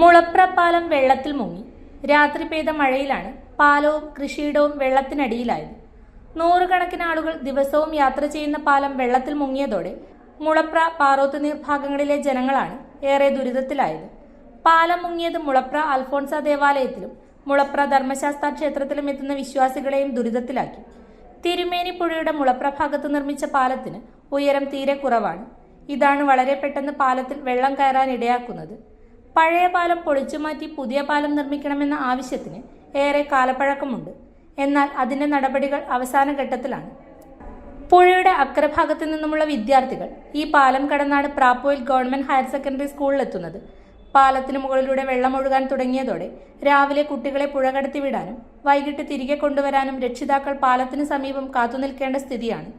മുളപ്ര പാലം വെള്ളത്തിൽ മുങ്ങി. രാത്രി പെയ്ത മഴയിലാണ് പാലവും കൃഷിയിടവും വെള്ളത്തിനടിയിലായത്. നൂറുകണക്കിന് ആളുകൾ ദിവസവും യാത്ര ചെയ്യുന്ന പാലം വെള്ളത്തിൽ മുങ്ങിയതോടെ മുളപ്ര പാറോത്തുനീർ ഭാഗങ്ങളിലെ ജനങ്ങളാണ് ഏറെ ദുരിതത്തിലായത്. പാലം മുങ്ങിയത് മുളപ്ര അൽഫോൺസ ദേവാലയത്തിലും മുളപ്ര ധർമ്മശാസ്ത്ര ക്ഷേത്രത്തിലും എത്തുന്ന വിശ്വാസികളെയും ദുരിതത്തിലാക്കി. തിരുമേനി പുഴയുടെ മുളപ്ര ഭാഗത്ത് നിർമ്മിച്ച പാലത്തിന് ഉയരം തീരെ കുറവാണ്. ഇതാണ് വളരെ പെട്ടെന്ന് പാലത്തിൽ വെള്ളം കയറാൻ ഇടയാക്കുന്നത്. പഴയ പാലം പൊളിച്ചുമാറ്റി പുതിയ പാലം നിർമ്മിക്കണമെന്ന ആവശ്യത്തിന് ഏറെ കാലപ്പഴക്കമുണ്ട്. എന്നാൽ അതിന്റെ നടപടികൾ അവസാന ഘട്ടത്തിലാണ്. പുഴയുടെ അക്രഭാഗത്തു നിന്നുമുള്ള വിദ്യാർത്ഥികൾ ഈ പാലം കടന്നാണ് പ്രാപ്പോയിൽ ഗവൺമെന്റ് ഹയർ സെക്കൻഡറി സ്കൂളിലെത്തുന്നത് പാലത്തിന് മുകളിലൂടെ വെള്ളം ഒഴുകാൻ തുടങ്ങിയതോടെ രാവിലെ കുട്ടികളെ പുഴ കടത്തി വിടാനും വൈകിട്ട് തിരികെ കൊണ്ടുവരാനും രക്ഷിതാക്കൾ പാലത്തിന് സമീപം കാത്തുനിൽക്കേണ്ട സ്ഥിതിയാണ്.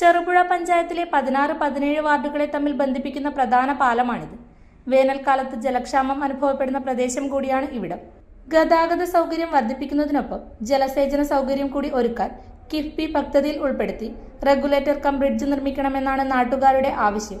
ചെറുപുഴ പഞ്ചായത്തിലെ പതിനാറ് പതിനേഴ് വാർഡുകളെ തമ്മിൽ ബന്ധിപ്പിക്കുന്ന പ്രധാന പാലമാണിത്. വേനൽക്കാലത്ത് ജലക്ഷാമം അനുഭവപ്പെടുന്ന പ്രദേശം കൂടിയാണ് ഇവിടം. ഗതാഗത സൗകര്യം വർദ്ധിപ്പിക്കുന്നതിനൊപ്പം ജലസേചന സൗകര്യം കൂടി ഒരുക്കാൻ കിഫ്ബി പദ്ധതിയിൽ ഉൾപ്പെടുത്തി റെഗുലേറ്റർ കം ബ്രിഡ്ജ് നിർമ്മിക്കണമെന്നാണ് നാട്ടുകാരുടെ ആവശ്യം.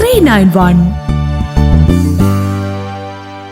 three nine one